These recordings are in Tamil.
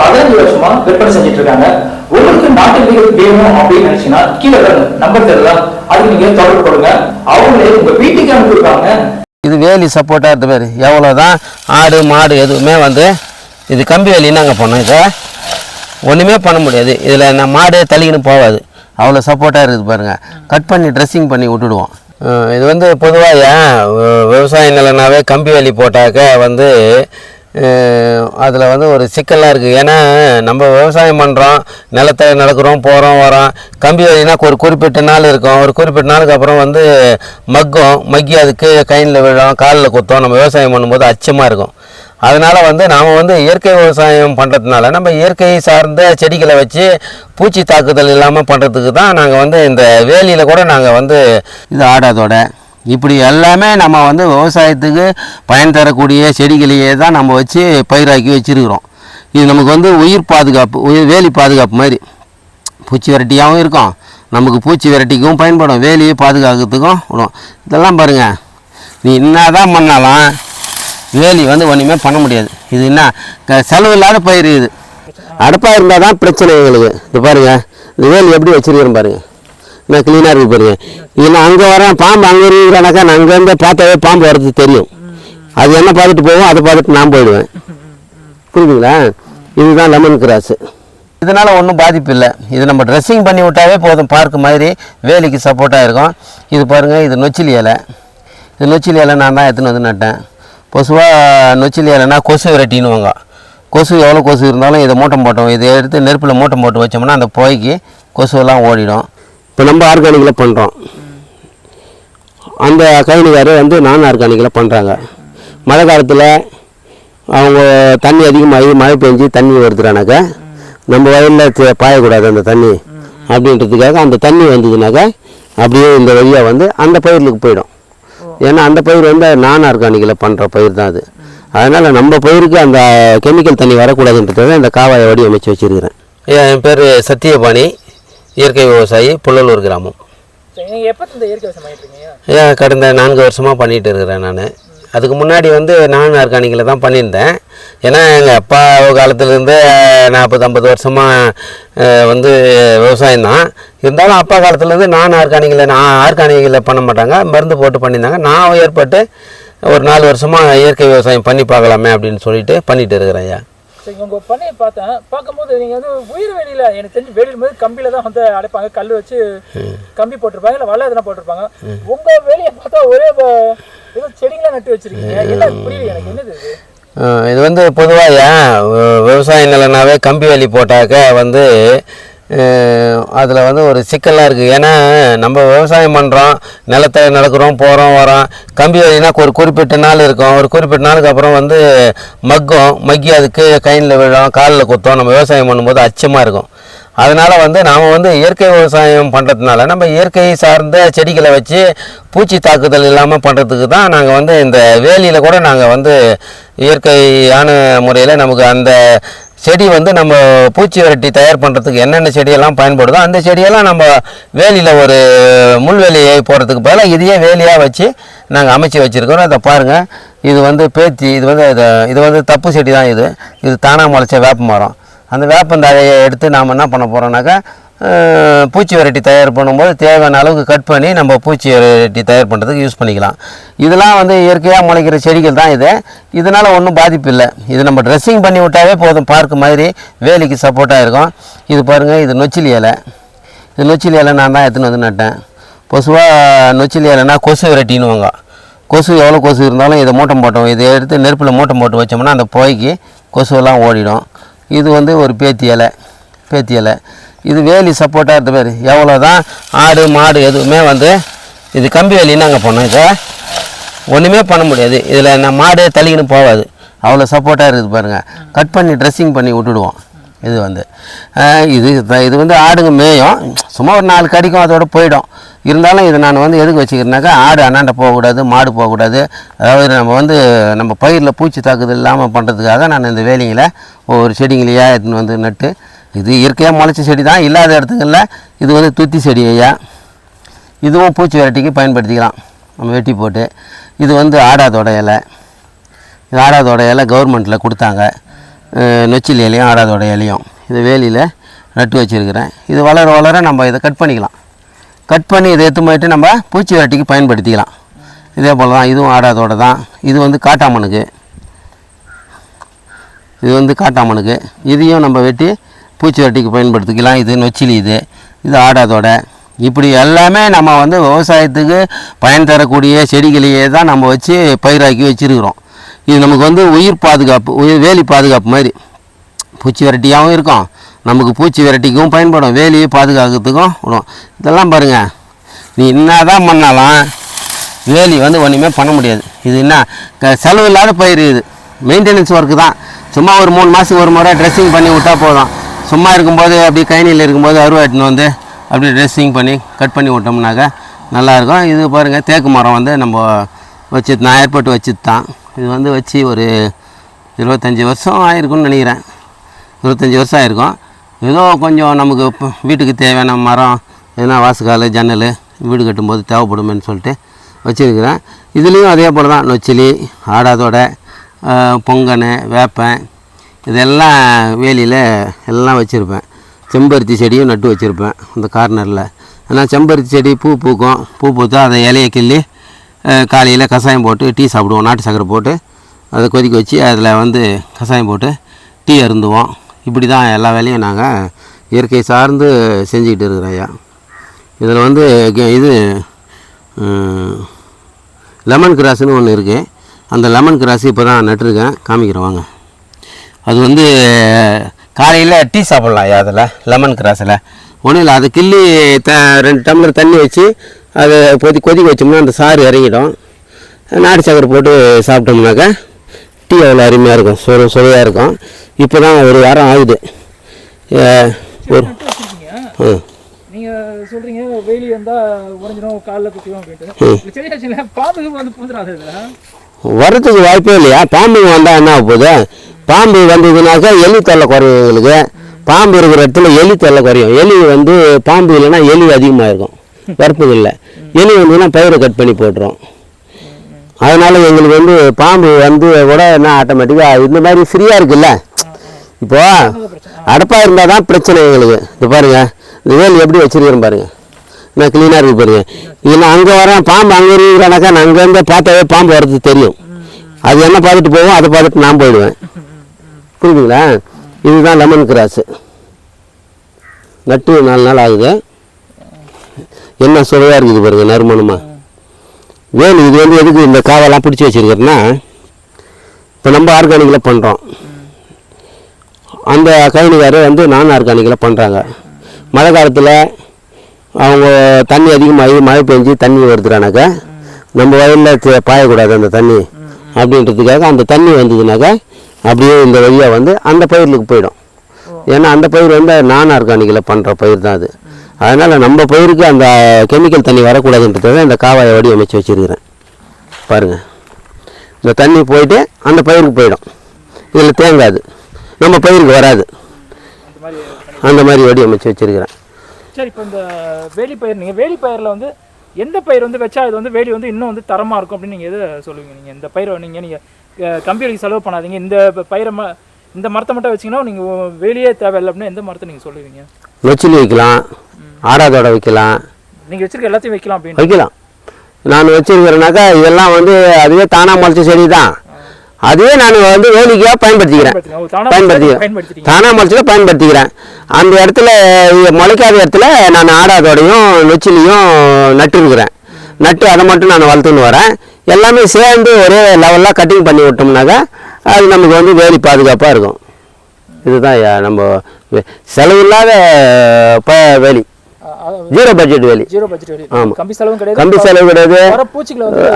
பதினஞ்சு வருஷமா விற்பனை செஞ்சுட்டு இருக்காங்க உங்களுக்கு நாட்டு விதைகள் வேணும் அப்படின்னு நினைச்சீங்கன்னா கீழே நம்பர் தெரியலாம் அதுக்கு நீங்க தொடர்பு கொடுங்க. அவங்களே உங்க வீட்டுக்கு அனுப்பிடுவாங்க இது வேலி சப்போர்ட்டாக இருந்த பேர். எவ்வளோ தான் ஆடு மாடு எதுவுமே வந்து இது கம்பி வேலி நாங்கள் பண்ணோம்? இதை ஒன்றுமே பண்ண முடியாது. இதில் நான் மாடு தள்ளிக்கின்னு போகாது. அவ்வளோ சப்போர்ட்டாக இருக்குது பாருங்கள் கட் பண்ணி ட்ரெஸ்ஸிங் பண்ணி விட்டுடுவோம். இது வந்து பொதுவாக விவசாய நிலனாவே கம்பி வேலி போட்டாக்க வந்து அதில் வந்து ஒரு சிக்கலாக இருக்குது ஏன்னா நம்ம விவசாயம் பண்ணுறோம் நிலத்தை நடக்கிறோம் போகிறோம் வரோம். கம்பி வழினா ஒரு குறிப்பிட்ட நாள் இருக்கும். ஒரு குறிப்பிட்ட நாளுக்கு அப்புறம் வந்து மக்கும் மக்கி அதுக்கு கையில் விழும் காலில் குத்தோம். நம்ம விவசாயம் பண்ணும்போது அச்சமாக இருக்கும். அதனால் வந்து நாம் வந்து இயற்கை விவசாயம் பண்ணுறதுனால நம்ம இயற்கை சார்ந்த செடிகளை வச்சு பூச்சி தாக்குதல் இல்லாமல் பண்ணுறதுக்கு தான் நாங்கள் வந்து இந்த வேலியில் கூட நாங்கள் வந்து இது ஆடாதோட இப்படி எல்லாமே நம்ம வந்து விவசாயத்துக்கு பயன் தரக்கூடிய செடிகளையே தான் நம்ம வச்சு பயிராக்கி வச்சுருக்கிறோம். இது நமக்கு வந்து உயிர் பாதுகாப்பு உயிர் வேலி பாதுகாப்பு மாதிரி. பூச்சி விரட்டியாகவும் இருக்கும். நமக்கு பூச்சி விரட்டிக்கும் பயன்படும். வேலியை பாதுகாக்கிறதுக்கும் விடும். இதெல்லாம் பாருங்கள் நீ என்ன தான் பண்ணாலும் வேலி வந்து ஒன்றுமே பண்ண முடியாது. இது என்ன? க- செலவு இல்லாத பயிர் இது. அடுப்பாக இருந்தால் தான் பிரச்சனை எங்களுக்கு. இது பாருங்கள் இந்த வேலி எப்படி வச்சிருக்கிறேன் பாருங்கள் நான் க்ளீனாக இருக்கு பாருங்க. இல்லை அங்கே வரேன் பாம்பு அங்கே இருக்கிறானாக்கா நான் அங்கேருந்து பார்த்தாவே பாம்பு வர்றது தெரியும். அது என்ன பார்த்துட்டு போவோம் அதை பார்த்துட்டு நான் போயிடுவேன். புரியுதுங்களா இதுதான் லெமன் கிராஸு இதனால் ஒன்றும் பாதிப்பு இல்லை. இது நம்ம ட்ரெஸ்ஸிங் பண்ணி விட்டாவே போதும். பார்க்கு மாதிரி வேலிக்கு சப்போர்ட்டாக இருக்கும். இது பாருங்கள் இது நொச்சிலி இலை. இது நொச்சிலி இலை நான் தான் எடுத்துன்னு வந்து நட்டேன். பொசுவாக நொச்சிலி இலைனா கொசு விரட்டின்னுவாங்க. கொசு எவ்வளோ கொசு இருந்தாலும் இதை மூட்டம் போட்டோம். இதை எடுத்து நெருப்பில் மூட்டம் போட்டு வச்சோம்னா அந்த புகைக்கு கொசுவெல்லாம் ஓடிடும். இப்போ நம்ம ஆர்கானிக்கில் பண்ணுறோம் அந்த கைனிகார் வந்து நான் ஆர்கானிக்கில் பண்ணுறாங்க மழை காலத்தில் அவங்க தண்ணி அதிகமாகி மழை பெஞ்சு தண்ணி வருதுறானாக்கா நம்ம வயலில் பாயக்கூடாது அந்த தண்ணி அப்படின்றதுக்காக அந்த தண்ணி வந்ததுனாக்கா அப்படியே இந்த வழியாக வந்து அந்த பயிர்களுக்கு போயிடும். ஏன்னா அந்த பயிர் வந்து நான் ஆர்கானிக்கில் பண்ணுற பயிர் தான் அது. அதனால் நம்ம பயிருக்கு அந்த கெமிக்கல் தண்ணி வரக்கூடாதுன்றதுக்காக இந்த காவாயை வடிவமைச்சு வச்சுருக்கிறேன். என் பேர் சத்தியபாணி. இயற்கை விவசாயி புள்ளலூர் கிராமம். ஏன் கடந்த நான்கு வருஷமாக பண்ணிகிட்டு இருக்கிறேன் நான். அதுக்கு முன்னாடி வந்து நான் ஆர்கானிக்கில் தான் பண்ணியிருந்தேன். ஏன்னா எங்கள் அப்பா காலத்துலேருந்து நாற்பது ஐம்பது வருஷமாக வந்து விவசாயம் தான். இருந்தாலும் அப்பா காலத்துலேருந்து நான் ஆர்கானிக்கில் நான் ஆர்கானிக்கில் பண்ண மாட்டாங்க. மருந்து போட்டு பண்ணியிருந்தாங்க. நான் ஏற்பட்டு ஒரு நாலு வருஷமாக இயற்கை விவசாயம் பண்ணி பார்க்கலாமே அப்படின்னு சொல்லிட்டு பண்ணிட்டு இருக்கிறேன் ஐயா. சரி உங்க பண்ணையை பார்த்தேன். பார்க்கும்போது நீங்க வந்து உயிர் வெளியில எனக்கு தெரிஞ்சு வெளியில போது கம்பியில தான் வந்து அடைப்பாங்க. கல் வச்சு கம்பி போட்டிருப்பாங்க இல்ல வலை எதனா போட்டிருப்பாங்க. உங்க வேலையை பார்த்தா ஒரே ஏதோ செடிங்களா நட்டு வச்சிருக்கீங்க. என்ன புரியல எனக்கு. என்னது இது? வந்து பொதுவாக விவசாய நிலனாவே கம்பி வேலி போட்டாக்க வந்து அதில் வந்து ஒரு சிக்கலாக இருக்குது ஏன்னா நம்ம விவசாயம் பண்ணுறோம் நிலத்தை நடக்கிறோம் போகிறோம் வரோம். கம்பி வழினா ஒரு குறிப்பிட்ட நாள் இருக்கும். ஒரு குறிப்பிட்ட நாளுக்கு அப்புறம் வந்து மக்கும் மக்கி அதுக்கு கையில் விழும் காலில் குத்தோம். நம்ம விவசாயம் பண்ணும்போது அச்சமாக இருக்கும். அதனால் வந்து நாம் வந்து இயற்கை விவசாயம் பண்ணுறதுனால நம்ம இயற்கை சார்ந்த செடிகளை வச்சு பூச்சி தாக்குதல் இல்லாமல் பண்ணுறதுக்கு தான் நாங்கள் வந்து இந்த வேலியில் கூட நாங்கள் வந்து இயற்கையான முறையில் நமக்கு அந்த செடி வந்து நம்ம பூச்சி விரட்டி தயார் பண்ணுறதுக்கு என்னென்ன செடியெல்லாம் பயன்படுதோ அந்த செடியெல்லாம் நம்ம வேலியில் ஒரு முள்வேலியை போடுறதுக்கு பதிலாக இதையே வேலியாக வச்சு நாங்கள் அமைச்சு வச்சுருக்கிறோம். அதை பாருங்கள் இது வந்து பேத்தி இது வந்து இது இது வந்து தப்பு செடி தான் இது. இது தானாக முளைச்ச வேப்ப மரம். அந்த வேப்பந்தாழையை எடுத்து நாம் என்ன பண்ண போகிறோம்னாக்கா பூச்சி வெரைட்டி தயார் பண்ணும்போது தேவையான அளவுக்கு கட் பண்ணி நம்ம பூச்சி வெரைட்டி தயார் பண்ணுறதுக்கு யூஸ் பண்ணிக்கலாம். இதெல்லாம் வந்து இயற்கையாக முளைக்கிற செடிகள் தான் இது. இதனால் ஒன்றும் பாதிப்பு இல்லை. இது நம்ம ட்ரெஸ்ஸிங் பண்ணி விட்டாவே போதும். பார்க் மாதிரி வேலிக்கு சப்போர்ட்டாக இருக்கும். இது பாருங்கள் இது நொச்சிலி இலை. இது நொச்சிலி இலை நான் தான் எடுத்துன்னு வந்து நட்டேன். பொசுவாக நொச்சிலி இலைனா கொசு விரட்டின்னுவாங்க. கொசு எவ்வளோ கொசு இருந்தாலும் இதை மூட்டம் போட்டோம். இதை எடுத்து நெருப்பில் மூட்டம் போட்டு வச்சோம்னா அந்த புகைக்கு கொசுவெல்லாம் ஓடிடும். இது வந்து ஒரு பேத்தி இலை. பேத்தி இலை. இது வேலி சப்போர்ட்டாக இருந்த பேர். எவ்வளோ தான் ஆடு மாடு எதுவுமே வந்து இது கம்பி வேலின்னு நாங்கள் பண்ணோம் இதை? ஒன்றுமே பண்ண முடியாது. இதில் நான் மாடு தள்ளிக்கின்னு போகாது. அவ்வளோ சப்போர்ட்டாக இருக்குது பாருங்கள் கட் பண்ணி ட்ரெஸ்ஸிங் பண்ணி விட்டுடுவோம். இது வந்து. இது இது வந்து ஆடுங்க மேயும். சும்மா ஒரு நாலு கடிக்கும் அதோட போயிடும். இருந்தாலும் இது நான் வந்து எதுக்கு வச்சுக்கிறேனாக்கா ஆடு அண்ணாண்ட போகக்கூடாது மாடு போகக்கூடாது. அதாவது நம்ம வந்து நம்ம பயிரில் பூச்சி தாக்குதல் இல்லாமல் பண்ணுறதுக்காக நான் இந்த வேலிங்களை ஒவ்வொரு செடிங்களையாக எடுத்துன்னு வந்து நட்டு இது இயற்கையாக முளைச்ச செடி தான் இல்லாத இடத்துங்களில் இது வந்து துத்தி செடி ஐயா. இதுவும் பூச்சி வெரைட்டிக்கு பயன்படுத்திக்கலாம். நம்ம வெட்டி போட்டு. இது வந்து ஆடாதோட இலை. இது ஆடாதோட இலை கவர்மெண்ட்டில் கொடுத்தாங்க. நொச்சில் இலையும் ஆடாதோட இலையும். இது வேலியில் நட்டு வச்சுருக்கிறேன். இது வளர வளர நம்ம இதை கட் பண்ணிக்கலாம். கட் பண்ணி இதை எடுத்து போயிட்டு நம்ம பூச்சி வெரைட்டிக்கு பயன்படுத்திக்கலாம். இதே போல் தான் இதுவும் ஆடாதோட தான். இது வந்து காட்டாமனுக்கு இது வந்து காட்டாமனுக்கு இதையும் நம்ம வெட்டி பூச்சி வெட்டிக்கு பயன்படுத்திக்கலாம். இது நொச்சிலி இது. இது ஆடாதோட. இப்படி எல்லாமே நம்ம வந்து விவசாயத்துக்கு பயன் தரக்கூடிய செடிகளையே தான் நம்ம வச்சு பயிராக்கி வச்சுருக்கிறோம். இது நமக்கு வந்து உயிர் பாதுகாப்பு உயிர் வேலி பாதுகாப்பு மாதிரி. பூச்சி விரட்டியாகவும் இருக்கும். நமக்கு பூச்சி விரட்டிக்கும் பயன்படும். வேலியை பாதுகாக்கிறதுக்கும் விடும் இதெல்லாம் பாருங்கள் நீ என்ன தான் பண்ணாலும் வேலி வந்து ஒன்றுமே பண்ண முடியாது. இது என்ன? க- செலவு இல்லாத பயிர் இது. மெயின்டெனன்ஸ் ஒர்க்கு தான். சும்மா ஒரு மூணு மாதத்துக்கு ஒரு முறை ட்ரெஸ்ஸிங் பண்ணி விட்டா போதும். சும்மா இருக்கும்போது அப்படியே கைனியில் இருக்கும்போது அருவா எடுத்துன்னு வந்து அப்படியே ட்ரெஸ்ஸிங் பண்ணி கட் பண்ணி விட்டோம்னாக்கா நல்லாயிருக்கும். இது பாருங்கள் தேக்கு மரம் வந்து நம்ம வச்சு நான் ஏற்பட்டு வச்சது தான் இது வந்து வச்சு ஒரு இருபத்தஞ்சி வருஷம் ஆயிருக்கும்னு நினைக்கிறேன். இருபத்தஞ்சி வருஷம் ஆயிருக்கும். ஏதோ கொஞ்சம் நமக்கு வீட்டுக்கு தேவையான மரம் எதுனா வாசுக்கால் ஜன்னல் வீடு கட்டும்போது தேவைப்படுமேன்னு சொல்லிட்டு வச்சுருக்கிறேன். இதுலேயும் அதே போல் தான் நொச்சிலி ஆடாதோட பொங்கனை வேப்பன் இதெல்லாம் வேலியில் எல்லாம் வச்சுருப்பேன். செம்பருத்தி செடியும் நட்டு வச்சுருப்பேன் அந்த கார்னரில் ஆனால் செம்பருத்தி செடி பூ பூக்கும். பூ பூத்தா அதை இலையை கிள்ளி காலையில் கஷாயம் போட்டு டீ சாப்பிடுவோம். நாட்டு சக்கரை போட்டு அதை கொதிக்க வச்சு அதில் வந்து கஷாயம் போட்டு டீ அருந்துவோம். இப்படி தான் எல்லா வேலையும் நாங்கள் இயற்கை சார்ந்து செஞ்சுக்கிட்டு இருக்கிறோம் ஐயா. இதில் வந்து கே- இது லெமன் கிராஸ்னு ஒன்று இருக்குது அந்த லெமன் கிராஸ் இப்போ தான் நட்டுருக்கேன். காமிக்கிறேன் வாங்க. அது வந்து காலையில் டீ சாப்பிட்லாம் அதில் லெமன் கிராஸில் ஒன்றும் இல்லை அதை கிள்ளி த ரெண்டு டம்ளர் தண்ணி வச்சு அதை கொதி கொதிக்க வச்சோம்னா அந்த சாறு இறங்கிடும். நாட்டு சக்கரை போட்டு சாப்பிட்டோம்னாக்கா டீ அவ்வளோ அருமையாக இருக்கும் சுவை சுவையாக இருக்கும். இப்போ தான் ஒரு வாரம் ஆகுது. ஒரு நட்டு வச்சிருக்கீங்க? ம். நீங்க சொல்றீங்க வேலி வந்தா உறைஞ்சிடும் காலில் குத்திடும் அப்படின்ட்டு. இந்த செடி வச்சுல பாம்பு வந்து பூந்துடாது இதுல? வரத்துக்கு வாய்ப்பே இல்லையா? பாம்பு வந்தால் என்ன ஆக போகுது? பாம்பு வந்ததுனாக்கா எலி தொல்லை குறையும் எங்களுக்கு. பாம்பு இருக்கிற இடத்துல எலி தொல்லை குறையும். எலி வந்து பாம்பு இல்லைன்னா எலி அதிகமாக இருக்கும் வரப்புகளில் எலி வந்துன்னா பயிரை கட் பண்ணி போட்டுரும். அதனால் எங்களுக்கு வந்து பாம்பு வந்து கூட என்ன ஆட்டோமேட்டிக்காக இந்த மாதிரி ஃப்ரீயாக இருக்குல்ல. இப்போ அடப்பாக இருந்தால் தான் பிரச்சனை எங்களுக்கு. இது பாருங்கள் இந்த வேல் எப்படி வச்சிருக்கிறேன் பாருங்கள் நான் க்ளீனாக இருக்கு பாருங்கள் இல்லை நான் அங்கே வரேன் பாம்பு அங்கே இருக்கிறானாக்கா நான் அங்கேருந்து பார்த்தாவே பாம்பு வர்றது தெரியும். அது என்ன பார்த்துட்டு போவோம்? அதை பார்த்துட்டு நான் போயிடுவேன். புரியுதுங்களா? இதுதான் லெமன் கிராஸு நட்டு நாலு நாள் ஆகுது. என்ன சுவையாக இருக்குது பாருங்க நறுமணமாக வேணும் இது வந்து எதுக்கு இந்த காவெல்லாம் பிடிச்சி வச்சுருக்கிறேன்னா இப்போ நம்ம ஆர்கானிக்கில் பண்ணுறோம் அந்த கைனிகாரர் வந்து நான் ஆர்கானிக்கில் பண்ணுறாங்க மழை காலத்தில் அவங்க தண்ணி அதிகமாகி மழை பெஞ்சு தண்ணி வருதுனாக்கா நம்ம வயலில் பாயக்கூடாது அந்த தண்ணி. அப்படின்றதுக்காக அந்த தண்ணி வந்ததுனாக்கா அப்படியே இந்த வழியாக வந்து அந்த பயிர்களுக்கு போயிடும். ஏன்னா அந்த பயிர் வந்து நான் ஆர்கானிக்கில் பண்ணுற பயிர் தான் அது. அதனால் நம்ம பயிருக்கு அந்த கெமிக்கல் தண்ணி வரக்கூடாதுன்றதுக்காக இந்த காவாயை வடிவமைச்சு வச்சுருக்கிறேன். பாருங்கள் இந்த தண்ணி போயிட்டு அந்த பயிருக்கு போயிடும். இதில் தேங்காது நம்ம பயிருக்கு வராது. அந்த மாதிரி மாதிரி வடிவமைச்சு வச்சுருக்கிறேன். சரி இப்போ இந்த வேலி பயிர் நீங்கள் வேலி பயிரில் வந்து எந்த பயிர் வந்து வச்சா இது வந்து வேலி வந்து இன்னும் வந்து தரமாக இருக்கும் அப்படின்னு நீங்கள் எதை சொல்லுவீங்க? நீங்கள் இந்த பயிரை நீங்கள் நீங்கள் கம்பெனிக்கு செலவு பண்ணாதீங்க. இந்த பயிரை ம இந்த மரத்தை மட்டும் வச்சிங்கன்னா நீங்கள் வேலியே தேவையில்லை அப்படின்னு எந்த மரத்தை நீங்கள் சொல்லுவீங்க? நொச்சிலி வைக்கலாம். ஆடாதோட வைக்கலாம். நீங்கள் வச்சிருக்க எல்லாத்தையும் வைக்கலாம் அப்படின்னு. வைக்கலாம். நான் வச்சிருக்கிறேனாக்கா இதெல்லாம் வந்து அதுவே தானாக முளைச்ச செடி தான். அதுவே நான் வந்து வேலிக்காக பயன்படுத்திக்கிறேன். பயன்படுத்திக்கிறேன். தானாக முளைச்சத பயன்படுத்திக்கிறேன். அந்த இடத்துல முளைக்காத இடத்துல நான் ஆடாதோடையும் நொச்சிலையும் நட்டுருக்கிறேன். நட்டு அதை மட்டும் நான் வளர்த்துன்னு வரேன். எல்லாமே சேர்ந்து ஒரே லெவலில் கட்டிங் பண்ணி விட்டோம்னாக்கா அது நமக்கு வந்து வேலி பாதுகாப்பாக இருக்கும். இதுதான் நம்ம வே- செலவில்லாத ப வேலி. ஜீரோ பட்ஜெட் வேலி. ஜீரோ பட்ஜெட் வேலி. ஆமா. கம்பி கிடையாது. கம்பி செலவு கிடையாது.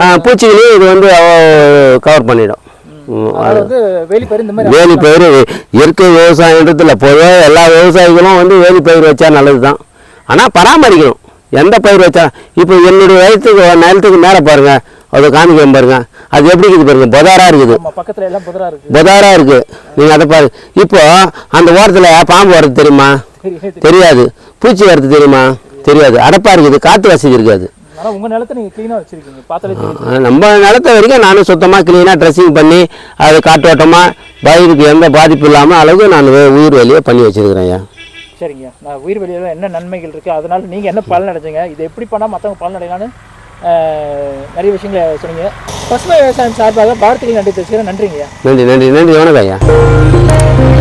ஆ, பூச்சிகளையும் இது வந்து கவர் பண்ணிடும். வேலி பயிர் இயற்கை விவசாயன்றதுல பொதுவாக எல்லா விவசாயிகளும் வந்து வேலி பயிர் வச்சா நல்லது தான் ஆனால் பராமரிக்கணும். எந்த பயிர் வச்சா இப்போ என்னுடைய வயசுக்கு நிலத்துக்கு மேலே பாருங்க. அதை காமிக்கிறேன் பாருங்க. அது எப்படி இருக்குது பாருங்க? பொதாரா இருக்குது. பக்கத்துல எல்லாம் புதரா இருக்கு பொதாரா இருக்கு. நீங்கள் அதை பாரு. இப்போ அந்த ஓரத்தில் பாம்பு வர்றது தெரியுமா? தெரியுது. பூச்சி வர்றது தெரியுமா? தெரியாது. அடப்பா இருக்குது. காற்று வசதி இருக்காது. நம்ம நிலத்த வரைக்கும் நானும் சுத்தமாக க்ளீனாக ட்ரெஸ்ஸிங் பண்ணி அது காற்றோட்டமாக பயிருக்கு எந்த பாதிப்பு இல்லாமல் அளவுக்கு நான் உயிர் வேலையை பண்ணி வச்சிருக்கிறேன் ஐயா. சரிங்க. நான் உயிர் வெளியில என்ன நன்மைகள் இருக்கு? அதனால நீங்க என்ன பலன் அடைஞ்சீங்க? இது எப்படி பண்ணா மத்தவங்க பலன் அடையலாம்னு ஆஹ், நிறைய விஷயங்களை சொன்னீங்க. பசுமை விவசாயம் சார்பாக பாரதிகள் நன்றி தெரிவிச்சுக்கிறேன். நன்றிங்கய்யா. நன்றி நன்றி நன்றி. வணக்கம் ஐயா.